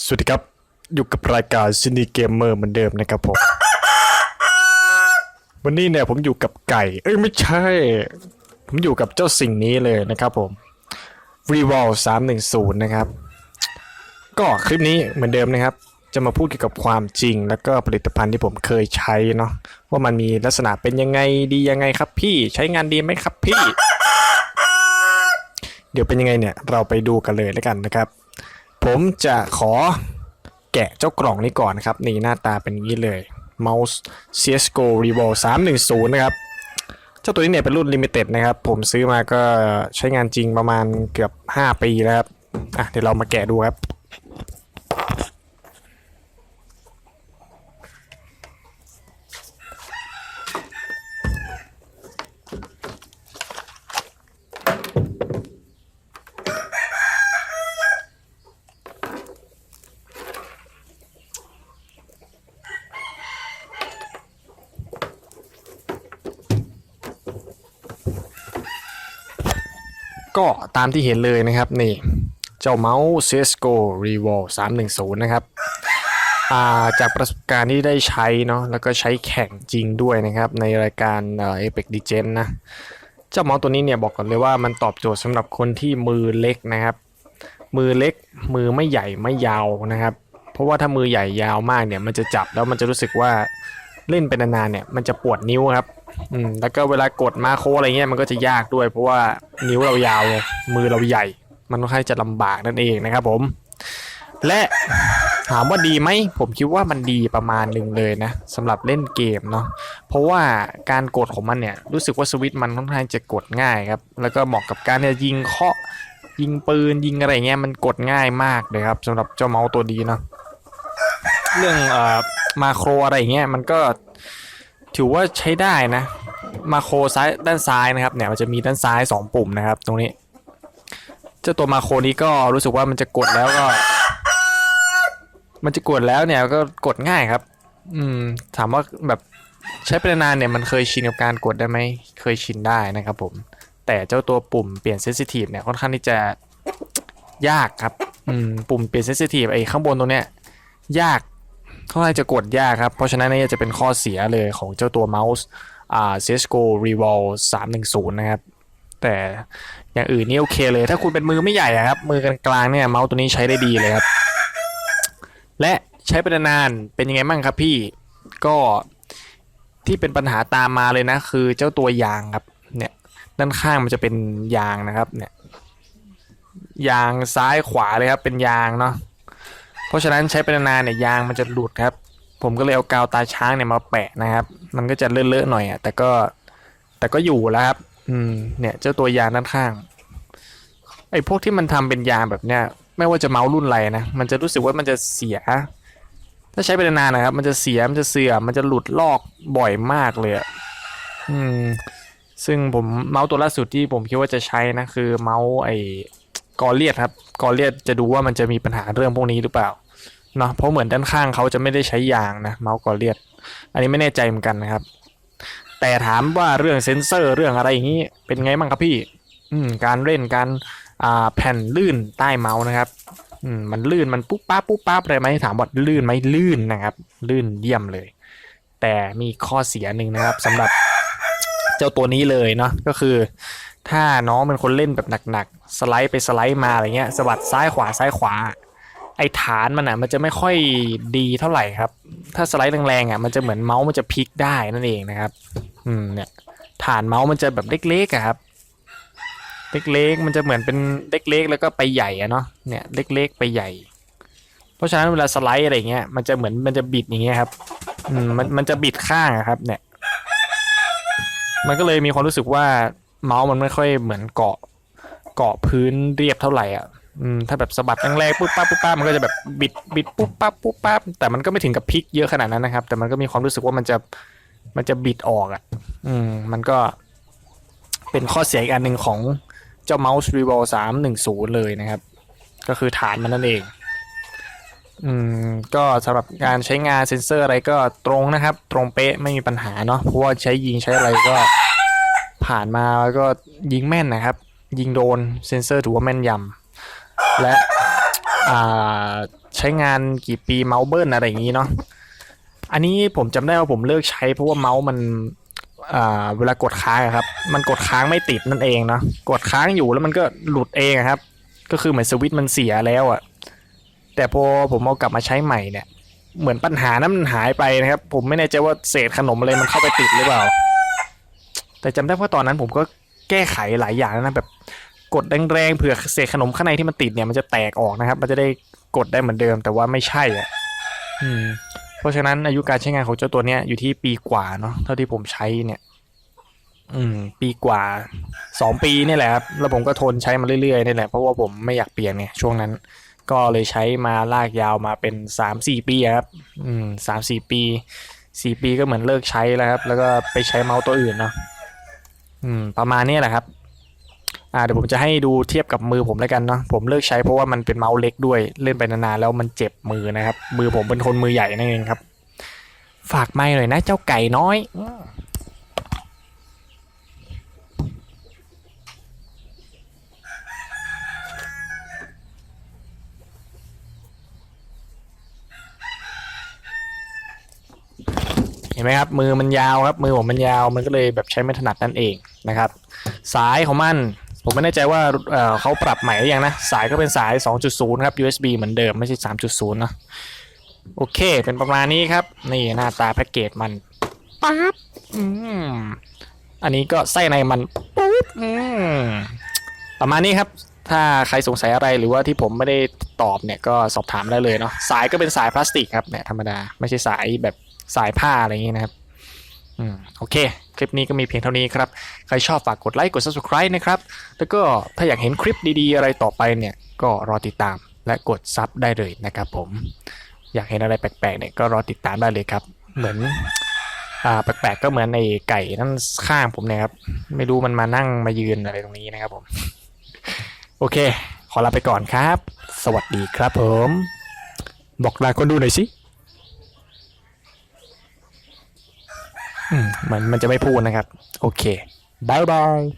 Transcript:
สวัสดีครับ อยู่กับรายการซินีเกมเมอร์เหมือนเดิมนะครับผม วันนี้เนี่ยผมอยู่กับไก่ เอ้ยไม่ใช่ ผมอยู่กับเจ้าสิ่งนี้เลยนะครับผม r e v o l 310นะครับ ก็คลิปนี้เหมือนเดิมนะครับ จะมาพูดเกี่ยวกับความจริง แล้วก็ผลิตภัณฑ์ที่ผมเคยใช้เนาะว่ามันมีลักษณะเป็นยังไงดียังไงครับพี่ใช้งานดีไหมครับพี่ เดี๋ยวเป็นยังไงเนี่ยเราไปดูกันเลยแล้วกันนะครับ ผมจะขอแกะเจ้ากล่องนี้ก่อนนะครับ นี่หน้าตาเป็นอย่างนี้เลย Mouse CSGO Revolve 310 นะครับ เจ้าตัวนี้เนี่ยเป็นรุ่น Limited นะครับ ผมซื้อมาก็ใช้งานจริงประมาณเกือบ 5 ปีแล้วครับ อะเดี๋ยวเรามาแกะดูครับ ก็ตามที่เห็นเลยนะครับนี่เจ้าเมาส์ CSGO Revolve 310 นะครับาจากประสบการณ์ที่ได้ใช้เนาะแล้วก็ใช้แข่งจริงด้วยนะครับ ในรายการเอ่อ Apex Legends นะ เจ้าเมาส์ตัวนี้เนี่ยบอกก่อนเลยว่ามันตอบโจทย์สำหรับคนที่มือเล็กนะครับ มือเล็กมือไม่ใหญ่ไม่ยาวนะครับ เพราะว่าถ้ามือใหญ่ยาวมากเนี่ยมันจะจับแล้วมันจะรู้สึกว่าเล่นไปนานๆเนี่ยมันจะปวดนิ้วครับ อืมแล้วก็เวลากดมาโคอะไรเงี้ยมันก็จะยากด้วย เพราะว่านิ้วเรายาวไงมือเราใหญ่ มันค่อนข้างจะลำบากนั่นเองนะครับผม และถามว่าดีไหมผมคิดว่ามันดีประมาณหนึ่งเลยนะสำหรับเล่นเกมเนาะเพราะว่าการกดของมันเนี่ยรู้สึกว่าสวิตช์มันค่อนข้างจะกดง่ายครับแล้วก็เหมาะกับการเนี่ยยิงเคาะยิงปืนยิงอะไรเงี้ยมันกดง่ายมากเลยครับสำหรับเจ้าเมาส์ตัวดีเนาะเรื่องเอ่อมาโครอะไรเงี้ยมันก็ ถือว่าใช้ได้นะ มาโครซ้ายด้านซ้ายนะครับเนี่ยมันจะมีด้านซ้าย 2 ปุ่มนะครับ ตรงนี้ เจ้าตัวมาโครนี้ก็รู้สึกว่ามันจะกดแล้วก็ มันจะกดแล้วเนี่ยก็กดง่ายครับ อืมถามว่าแบบใช้ไปนานเนี่ยมันเคยชินกับการกดได้ไหมเคยชินได้นะครับผม แต่เจ้าตัวปุ่มเปลี่ยนเซนซิทีฟเนี่ยค่อนข้างที่จะยากครับ อืมปุ่มเปลี่ยนเซนซิทีฟไอ้ข้างบนตรงเนี้ยยาก ค่อนข้างจะกดยากครับ เพราะฉะนั้นนี่จะเป็นข้อเสียเลยของเจ้าตัวเมาส์อ่า CSGO Revolve 310 นะครับ แต่อย่างอื่นนี่โอเคเลย ถ้าคุณเป็นมือไม่ใหญ่อะครับ มือกลางๆเนี่ยเมาส์ตัวนี้ใช้ได้ดีเลยครับ และใช้ไปนานๆเป็นยังไงบ้างครับพี่ก็ที่เป็นปัญหาตามมาเลยนะ คือเจ้าตัวยางครับ เนี่ยด้านข้างมันจะเป็นยางนะครับ เนี่ย ยางซ้ายขวาเลยครับ เป็นยางเนาะ เพราะฉะนั้นใช้ไปนานๆเนี่ยยางมันจะหลุดครับ ผมก็เลยเอากาวตาช้างเนี่ยมาแปะนะครับ มันก็จะเลอะๆหน่อยอะแต่ก็แต่ก็อยู่แล้วครับ อืม เนี่ยเจ้าตัวยางด้านข้างไอ้พวกที่มันทำเป็นยางแบบเนี้ยไม่ว่าจะเมาส์รุ่นอะไรนะมันจะรู้สึกว่ามันจะเสีย ถ้าใช้ไปนานนะครับ มันจะเสียมันจะเสื่อมมันจะหลุดลอกบ่อยมากเลยอะอืม ซึ่งผมเมาส์ตัวล่าสุดที่ผมคิดว่าจะใช้นะคือเมาส์ไอ้กอเลียดครับ กอเลียดจะดูว่ามันจะมีปัญหาเรื่องพวกนี้หรือเปล่า เนาะเพราะเหมือนด้านข้างเขาจะไม่ได้ใช้ยางนะเมาส์กอเลียด อันนี้ไม่แน่ใจเหมือนกันนะครับ แต่ถามว่าเรื่องเซนเซอร์เรื่องอะไรอย่างนี้เป็นไงบ้างครับพี่ อืมการเล่นการอ่าแผ่นลื่นใต้เมาส์นะครับอืมมันลื่นมันปุ๊บปั๊บปุ๊บปั๊บอะไรไหมถามว่าลื่นไหมลื่นนะครับ ลื่นเยี่ยมเลย แต่มีข้อเสียหนึ่งนะครับสำหรับเจ้าตัวนี้เลยเนาะก็คือ ถ้าน้องเป็นคนเล่นแบบหนักๆสไลด์ไปสไลด์มาอะไรเงี้ยสะบัดซ้ายขวาซ้ายขวา ไอ้ฐานมันอะมันจะไม่ค่อยดีเท่าไหร่ครับ ถ้าสไลด์แรงๆอะมันจะเหมือนเมาส์มันจะพลิกได้นั่นเองนะครับ อืมเนี่ยฐานเมาส์มันจะแบบเล็กๆอะครับ เล็กๆมันจะเหมือนเป็นเล็กๆแล้วก็ไปใหญ่อะเนาะเนี่ยเล็กๆไปใหญ่ เพราะฉะนั้นเวลาสไลด์อะไรเงี้ยมันจะเหมือนมันจะบิดอย่างเงี้ยครับอืมมันมันจะบิดข้างอะครับ เนี่ย มันก็เลยมีความรู้สึกว่าเมาส์มันไม่ค่อยเหมือนเกาะเกาะพื้นเรียบเท่าไหร่อะ อืมถ้าแบบสะบัดแรงๆปุ๊บปั๊บปุ๊บปั๊บมันก็จะแบบบิดบิดปุ๊บปั๊บปุ๊บปั๊บแต่มันก็ไม่ถึงกับพลิกเยอะขนาดนั้นนะครับ แต่มันก็มีความรู้สึกว่ามันจะมันจะบิดออกอะ อืม มันก็เป็นข้อเสียอีกอันหนึ่งของเจ้า Mouse Revolve 310เลยนะครับ ก็คือฐานมันนั่นเอง อืม ก็สำหรับการใช้งานเซ็นเซอร์อะไรก็ตรงนะครับ ตรงเป๊ะไม่มีปัญหาเนาะเพราะว่าใช้ยิงใช้อะไรก็ผ่านมาแล้วก็ยิงแม่นนะครับ ยิงโดนเซ็นเซอร์ถือว่าแม่นยำ และใช้งานกี่ปีเมาส์เบิร์นอะไรอย่างนี้เนาะอันนี้ผมจำได้ว่าผมเลิกใช้เพราะว่าเมาส์มันเวลากดค้างครับ มันกดค้างไม่ติดนั่นเองเนาะกดค้างอยู่แล้วมันก็หลุดเองครับ ก็คือเหมือนสวิตช์มันเสียแล้วอะแต่พอผมเอากลับมาใช้ใหม่เนี่ย เหมือนปัญหานั้นมันหายไปนะครับ ผมไม่แน่ใจว่าเศษขนมอะไรมันเข้าไปติดหรือเปล่า แต่จำได้ว่าตอนนั้นผมก็แก้ไขหลายอย่างนะแบบ กดแรงๆเผื่อเศษขนมข้างในที่มันติดเนี่ยมันจะแตกออกนะครับ มันจะได้กดได้เหมือนเดิม แต่ว่าไม่ใช่อะอืม เพราะฉะนั้นอายุการใช้งานของเจ้าตัวเนี้ยอยู่ที่ปีกว่าเนาะเท่าที่ผมใช้เนี่ย อืม ปีกว่าสองปีนี่แหละครับแล้วผมก็ทนใช้มาเรื่อยๆนี่แหละเพราะว่าผมไม่อยากเปลี่ยนไงช่วงนั้น ก็เลยใช้มาลากยาวมาเป็นสามสี่ปีครับ อืมสามสี่ปีสี่ปีก็เหมือนเลิกใช้แล้วครับ แล้วก็ไปใช้เมาส์ตัวอื่นเนาะอืม ประมาณนี้แหละครับ อ่าเดี๋ยวผมจะให้ดูเทียบกับมือผมแล้วกันเนาะผมเลิกใช้เพราะว่ามันเป็นเมาส์เล็กด้วยเล่นไปนานๆแล้วมันเจ็บมือนะครับ มือผมเป็นคนมือใหญ่นั่นเองครับ ฝากไม่หน่อยนะ เจ้าไก่น้อยเห็นไหมครับมือมันยาวครับ มือผมมันยาวมันก็เลยแบบใช้ไม่ถนัดนั่นเองนะครับ สายของมัน ผมไม่แน่ใจว่าเเขาปรับใหม่หรือยังนะ สายก็เป็นสาย 2.0 ครับ USB เหมือนเดิมไม่ใช่ 3.0 นะ โอเค เป็นประมาณนี้ครับ นี่หน้าตาแพ็กเกจมันปั๊บอืมอันนี้ก็ไส้ในมันปุ๊บอืมประมาณนี้ครับ ถ้าใครสงสัยอะไรหรือว่าที่ผมไม่ได้ตอบเนี่ยก็สอบถามได้เลยเนาะสายก็เป็นสายพลาสติกครับเนี่ยธรรมดา ไม่ใช่สายแบบสายผ้าอะไรอย่างงี้นะครับ อืมโอเค คลิปนี้ก็มีเพียงเท่านี้ครับ ใครชอบฝากกดไลค์กด subscribe นะครับ แล้วก็ถ้าอยากเห็นคลิปดีๆ อะไรต่อไปเนี่ยก็รอติดตามและกดซับได้เลยนะครับผม อยากเห็นอะไรแปลกๆเนี่ยก็รอติดตามได้เลยครับ เหมือนอ่าแปลกๆก็เหมือนในไก่นั่นข้างผมเนี่ยครับ ไม่รู้มันมานั่งมายืนอะไรตรงนี้นะครับผม โอเค ขอลาไปก่อนครับ สวัสดีครับผม บอกลาคนดูหน่อยสิ อืม มันมันจะไม่พูดนะครับ โอเคบายบาย